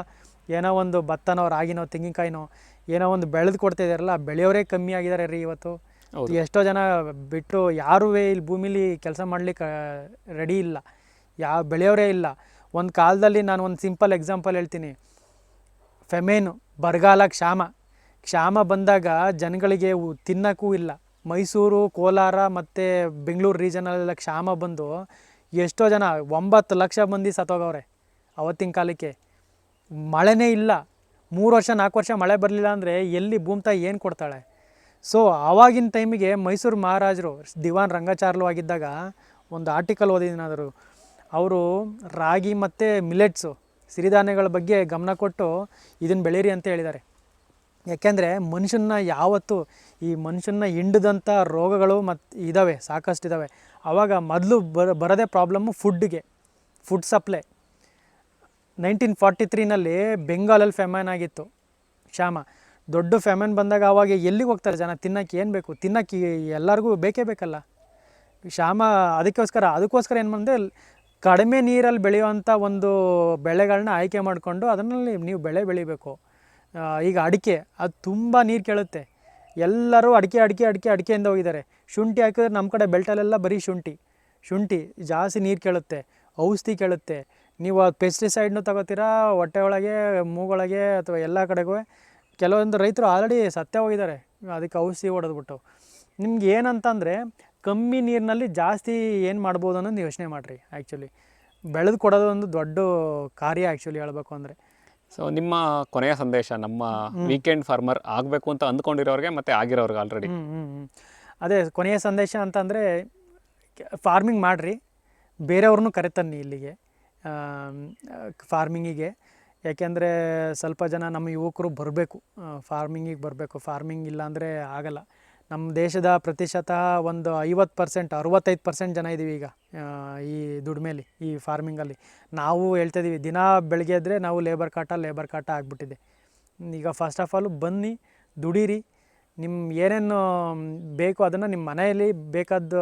ಏನೋ ಒಂದು ಭತ್ತನೋ ರಾಗಿನೋ ತೆಂಗಿನಕಾಯಿನೋ ಏನೋ ಒಂದು ಬೆಳೆದು ಕೊಡ್ತಾ ಇದಾರಲ್ಲ ಬೆಳೆಯೋರೇ ಕಮ್ಮಿ ಆಗಿದ್ದಾರೆ ರೀ ಇವತ್ತು. ಎಷ್ಟೋ ಜನ ಬಿಟ್ಟು ಯಾರೂ ಇಲ್ಲಿ ಭೂಮಿಲಿ ಕೆಲಸ ಮಾಡ್ಲಿಕ್ಕೆ ರೆಡಿ ಇಲ್ಲ. ಯಾವ ಬೆಳೆಯೋರೇ ಇಲ್ಲ. ಒಂದು ಕಾಲದಲ್ಲಿ ನಾನು ಒಂದು ಸಿಂಪಲ್ ಎಕ್ಸಾಂಪಲ್ ಹೇಳ್ತೀನಿ. ಫೆಮೇನು ಬರಗಾಲ ಕ್ಷಾಮ. ಕ್ಷಾಮ ಬಂದಾಗ ಜನಗಳಿಗೆ ತಿನ್ನಕ್ಕೂ ಇಲ್ಲ. ಮೈಸೂರು ಕೋಲಾರ ಮತ್ತು ಬೆಂಗಳೂರು ರೀಜನಲ್ಲೆಲ್ಲ ಕ್ಷಾಮ ಬಂದು ಎಷ್ಟೋ ಜನ ಒಂಬತ್ತು ಲಕ್ಷ ಮಂದಿ ಸತ್ತೋಗವ್ರೆ ಅವತ್ತಿನ ಕಾಲಕ್ಕೆ. ಮಳೆನೇ ಇಲ್ಲ. ಮೂರು ವರ್ಷ, ನಾಲ್ಕು ವರ್ಷ ಮಳೆ ಬರಲಿಲ್ಲ ಅಂದರೆ ಎಲ್ಲಿ ಭೂಮ್ತಾಯಿ ಏನು ಕೊಡ್ತಾಳೆ? ಸೊ ಆವಾಗಿನ ಟೈಮಿಗೆ ಮೈಸೂರು ಮಹಾರಾಜರು ದಿವಾನ್ ರಂಗಚಾರ್ಲು ಆಗಿದ್ದಾಗ ಒಂದು ಆರ್ಟಿಕಲ್ ಓದಿದ್ದೀನಾದರು ಅವರು ರಾಗಿ ಮತ್ತು ಮಿಲೆಟ್ಸು ಸಿರಿಧಾನ್ಯಗಳ ಬಗ್ಗೆ ಗಮನ ಕೊಟ್ಟು ಇದನ್ನು ಬೆಳೀರಿ ಅಂತ ಹೇಳಿದ್ದಾರೆ. ಯಾಕೆಂದರೆ ಮನುಷ್ಯನ ಯಾವತ್ತು ಈ ಮನುಷ್ಯನ ಹಿಂಡದಂಥ ರೋಗಗಳು ಮತ್ತು ಇದ್ದಾವೆ ಸಾಕಷ್ಟು ಇದ್ದಾವೆ ಆವಾಗ ಮೊದಲು ಬರ, ಬರೋದೇ ಪ್ರಾಬ್ಲಮ್ಮು ಫುಡ್ಗೆ ಫುಡ್ ಸಪ್ಲೈ ನೈನ್ಟೀನ್ ಫಾರ್ಟಿ ತ್ರೀನಲ್ಲಿ ಬೆಂಗಾಲಲ್ಲಿ ಫೆಮೈನ್ ಆಗಿತ್ತು. ಕ್ಷಾಮ ದೊಡ್ಡ ಫೆಮನ್ ಬಂದಾಗ ಆವಾಗ ಎಲ್ಲಿಗೆ ಹೋಗ್ತಾರೆ ಜನ? ತಿನ್ನಕ್ಕೆ ಏನು ಬೇಕು? ತಿನ್ನಕ್ಕೆ ಎಲ್ಲರಿಗೂ ಬೇಕೇ ಬೇಕಲ್ಲ. ಶ್ಯಾಮ, ಅದಕ್ಕೋಸ್ಕರ ಅದಕ್ಕೋಸ್ಕರ ಏನು ಬಂದರೆ ಕಡಿಮೆ ನೀರಲ್ಲಿ ಬೆಳೆಯುವಂಥ ಒಂದು ಬೆಳೆಗಳನ್ನ ಆಯ್ಕೆ ಮಾಡಿಕೊಂಡು ಅದರಲ್ಲಿ ನೀವು ಬೆಳೆ ಬೆಳಿಬೇಕು. ಈಗ ಅಡಿಕೆ, ಅದು ತುಂಬ ನೀರು ಕೇಳುತ್ತೆ. ಎಲ್ಲರೂ ಅಡಿಕೆ ಅಡಿಕೆ ಅಡಿಕೆ, ಅಡಿಕೆಯಿಂದ ಹೋಗಿದ್ದಾರೆ. ಶುಂಠಿ ಹಾಕಿದ್ರೆ ನಮ್ಮ ಕಡೆ ಬೆಲ್ಟಲ್ಲೆಲ್ಲ ಬರೀ ಶುಂಠಿ. ಶುಂಠಿ ಜಾಸ್ತಿ ನೀರು ಕೇಳುತ್ತೆ ಔಷಧಿ ಕೇಳುತ್ತೆ. ನೀವು ಅದು ಪೆಸ್ಟಿಸೈಡ್ನು ತಗೋತೀರಾ ಹೊಟ್ಟೆ ಒಳಗೆ ಮೂಗೊಳಗೆ ಅಥವಾ ಎಲ್ಲ ಕಡೆಗೂ? ಕೆಲವೊಂದು ರೈತರು ಆಲ್ರೆಡಿ ಸತ್ಯ ಹೋಗಿದ್ದಾರೆ ಅದಕ್ಕೆ ಔಷಧಿ ಹೊಡೆದ್ಬಿಟ್ಟು. ನಿಮ್ಗೆ ಏನಂತಂದರೆ ಕಮ್ಮಿ ನೀರಿನಲ್ಲಿ ಜಾಸ್ತಿ ಏನು ಮಾಡ್ಬೋದು ಅನ್ನೋದು ಯೋಚನೆ ಮಾಡಿರಿ ಆ್ಯಕ್ಚುಲಿ ಬೆಳೆದು ಕೊಡೋದು ಒಂದು ದೊಡ್ಡ ಕಾರ್ಯ ಆ್ಯಕ್ಚುಲಿ ಹೇಳಬೇಕು ಅಂದರೆ. ಸೊ ನಿಮ್ಮ ಕೊನೆಯ ಸಂದೇಶ ನಮ್ಮ ವೀಕೆಂಡ್ ಫಾರ್ಮರ್ ಆಗಬೇಕು ಅಂತ ಅಂದ್ಕೊಂಡಿರೋರಿಗೆ ಮತ್ತೆ ಆಗಿರೋರಿಗೆ ಆಲ್ರೆಡಿ ಹ್ಞೂ ಹ್ಞೂ ಹ್ಞೂ ಅದೇ ಕೊನೆಯ ಸಂದೇಶ ಅಂತಂದರೆ ಫಾರ್ಮಿಂಗ್ ಮಾಡಿರಿ. ಬೇರೆಯವ್ರನ್ನೂ ಕರೆತನ್ನಿ ಇಲ್ಲಿಗೆ. ಫಾರ್ಮಿಂಗಿಗೆ ಯಾಕೆಂದರೆ ಸ್ವಲ್ಪ ಜನ ನಮ್ಮ ಯುವಕರು ಬರಬೇಕು. ಫಾರ್ಮಿಂಗಿಗೆ ಬರಬೇಕು. ಫಾರ್ಮಿಂಗ್ ಇಲ್ಲಾಂದರೆ ಆಗಲ್ಲ. ನಮ್ಮ ದೇಶದ ಪ್ರತಿಶತ ಒಂದು ಐವತ್ತು ಪರ್ಸೆಂಟ್, ಅರುವತ್ತೈದು ಪರ್ಸೆಂಟ್ ಜನ ಇದ್ದೀವಿ ಈಗ ಈ ದುಡಿಮೆಲಿ ಈ ಫಾರ್ಮಿಂಗಲ್ಲಿ ನಾವು ಹೇಳ್ತಾ ಇದೀವಿ, ದಿನ ಬೆಳಗ್ಗೆ ಆದರೆ ನಾವು ಲೇಬರ್ ಕಾಟ ಲೇಬರ್ ಕಾಟ ಆಗಿಬಿಟ್ಟಿದೆ. ಈಗ ಫಸ್ಟ್ ಆಫ್ ಆಲ್ ಬನ್ನಿ, ದುಡೀರಿ. ನಿಮ್ಮ ಏನೇನು ಬೇಕು ಅದನ್ನು ನಿಮ್ಮ ಮನೆಯಲ್ಲಿ ಬೇಕಾದ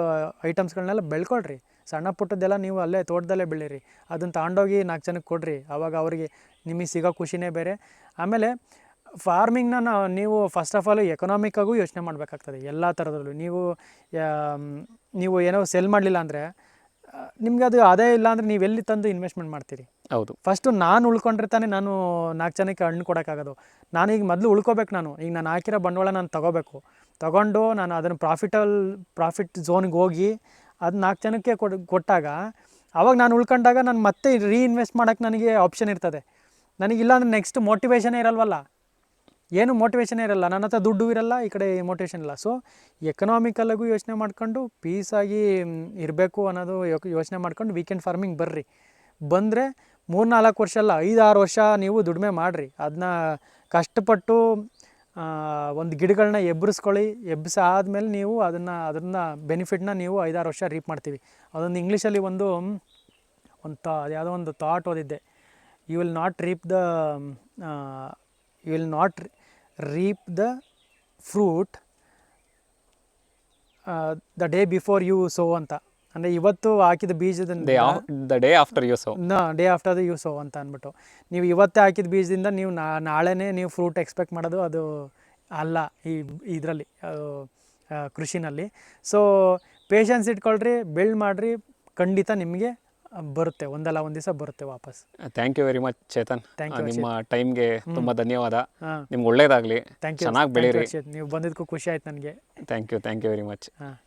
ಐಟಮ್ಸ್ಗಳನ್ನೆಲ್ಲ ಬೆಳ್ಕೊಳ್ರಿ. ಸಣ್ಣ ಪುಟ್ಟದ್ದೆಲ್ಲ ನೀವು ಅಲ್ಲೇ ತೋಟದಲ್ಲೇ ಬೆಳೀರಿ. ಅದನ್ನು ತಗೊಂಡೋಗಿ ನಾಲ್ಕು ಜನಕ್ಕೆ ಕೊಡ್ರಿ. ಆವಾಗ ಅವರಿಗೆ ನಿಮಗೆ ಸಿಗೋ ಖುಷಿನೇ ಬೇರೆ. ಆಮೇಲೆ ಫಾರ್ಮಿಂಗ್ನ ನಾವು ಫಸ್ಟ್ ಆಫ್ ಆಲ್ ಎಕನಾಮಿಕ್ಕಾಗೂ ಯೋಚನೆ ಮಾಡಬೇಕಾಗ್ತದೆ. ಎಲ್ಲ ಥರದಲ್ಲೂ ನೀವು ನೀವು ಏನೋ ಸೆಲ್ ಮಾಡಲಿಲ್ಲ ಅಂದರೆ ನಿಮ್ಗೆ ಅದು ಆದಾಯ ಇಲ್ಲ ಅಂದರೆ ನೀವು ಎಲ್ಲಿ ತಂದು ಇನ್ವೆಸ್ಟ್ಮೆಂಟ್ ಮಾಡ್ತೀರಿ? ಹೌದು. ಫಸ್ಟು ನಾನು ಉಳ್ಕೊಂಡ್ರೆ ತಾನೇ ನಾನು ನಾಲ್ಕು ಜನಕ್ಕೆ ಹಣ್ಣು ಕೊಡೋಕ್ಕಾಗೋದು. ನಾನು ಈಗ ಮೊದಲು ಉಳ್ಕೋಬೇಕು ನಾನು. ಈಗ ನಾನು ಹಾಕಿರೋ ಬಂಡವಾಳ ನಾನು ತಗೋಬೇಕು. ತಗೊಂಡು ನಾನು ಅದನ್ನು ಪ್ರಾಫಿಟಲ್ ಪ್ರಾಫಿಟ್ ಝೋನ್ಗೆ ಹೋಗಿ ಅದು ನಾಲ್ಕು ಜನಕ್ಕೆ ಕೊಟ್ಟಾಗ ಆವಾಗ ನಾನು ಉಳ್ಕೊಂಡಾಗ ನಾನು ಮತ್ತೆ ರೀಇನ್ವೆಸ್ಟ್ ಮಾಡೋಕ್ಕೆ ನನಗೆ ಆಪ್ಷನ್ ಇರ್ತದೆ. ನನಗಿಲ್ಲ ಅಂದರೆ ನೆಕ್ಸ್ಟ್ ಮೋಟಿವೇಶನೇ ಇರಲ್ವಲ್ಲ. ಏನು ಮೋಟಿವೇಶನ್ ಇರಲ್ಲ, ನನ್ನ ಹತ್ರ ದುಡ್ಡು ಇರಲ್ಲ, ಈ ಕಡೆ ಮೋಟಿವೇಶನ್ ಇಲ್ಲ. ಸೊ ಎಕನಾಮಿಕಲ್ಲಾಗೂ ಯೋಚನೆ ಮಾಡ್ಕೊಂಡು ಪೀಸಾಗಿ ಇರಬೇಕು ಅನ್ನೋದು ಯೋಚನೆ ಮಾಡ್ಕೊಂಡು ವೀಕೆಂಡ್ ಫಾರ್ಮಿಂಗ್ ಬರ್ರಿ. ಬಂದರೆ ಮೂರು ನಾಲ್ಕು ವರ್ಷ ಅಲ್ಲ ಐದು ಆರು ವರ್ಷ ನೀವು ದುಡಿಮೆ ಮಾಡಿರಿ. ಅದನ್ನ ಕಷ್ಟಪಟ್ಟು ಒಂದು ಗಿಡಗಳನ್ನ ಎಬ್ಬರಿಸ್ಕೊಳ್ಳಿ ಎಬ್ಬಿಸ ಆದಮೇಲೆ ನೀವು ಅದನ್ನು ಅದನ್ನು ಬೆನಿಫಿಟ್ನ ನೀವು ಐದಾರು ವರ್ಷ ರೀಪ್ ಮಾಡ್ತೀವಿ. ಅದೊಂದು ಇಂಗ್ಲೀಷಲ್ಲಿ ಒಂದು ಒಂದು ತಾ ಯಾವುದೋ ಒಂದು ಥಾಟ್ ಓದಿದ್ದೆ. You will not reap the you will not reap the fruit the day before you sow ಅಂತ. ಅಂದರೆ ಇವತ್ತು ಹಾಕಿದ ಬೀಜದಿಂದ the day after you sow ನಾ day after the you sow ಅಂತ ಅಂದ್ಬಿಟ್ಟು. ನೀವು ಇವತ್ತೇ ಹಾಕಿದ ಬೀಜದಿಂದ ನೀವು ನಾ ನಾಳೆನೇ ನೀವು ಫ್ರೂಟ್ ಎಕ್ಸ್ಪೆಕ್ಟ್ ಮಾಡೋದು ಅದು ಅಲ್ಲ ಈ ಇದರಲ್ಲಿ ಕೃಷಿನಲ್ಲಿ. ಸೊ ಪೇಷನ್ಸ್ ಇಟ್ಕೊಳ್ರಿ ಬಿಲ್ಡ್ ಮಾಡಿರಿ ಖಂಡಿತ ನಿಮಗೆ ಬರುತ್ತೆ ಒಂದಲ್ಲ ಒಂದು ದಿವಸ ಬರುತ್ತೆ ವಾಪಸ್. Thank you very much Chetan. ಆ, ನಿಮ್ಮ ಟೈಮ್ಗೆ ತುಂಬಾ ಧನ್ಯವಾದ. ನಿಮ್ಗೆ ಒಳ್ಳೇದಾಗ್ಲಿ. ಥ್ಯಾಂಕ್ ಯು ಚೆನ್ನಾಗಿ ಬೆಳೀರಿ. ನೀವು ಬಂದಿದ್ದಕ್ಕೂ ಖುಷಿ ಆಯ್ತು ನನಗೆ. Thank you thank you very much ಹಾಂ.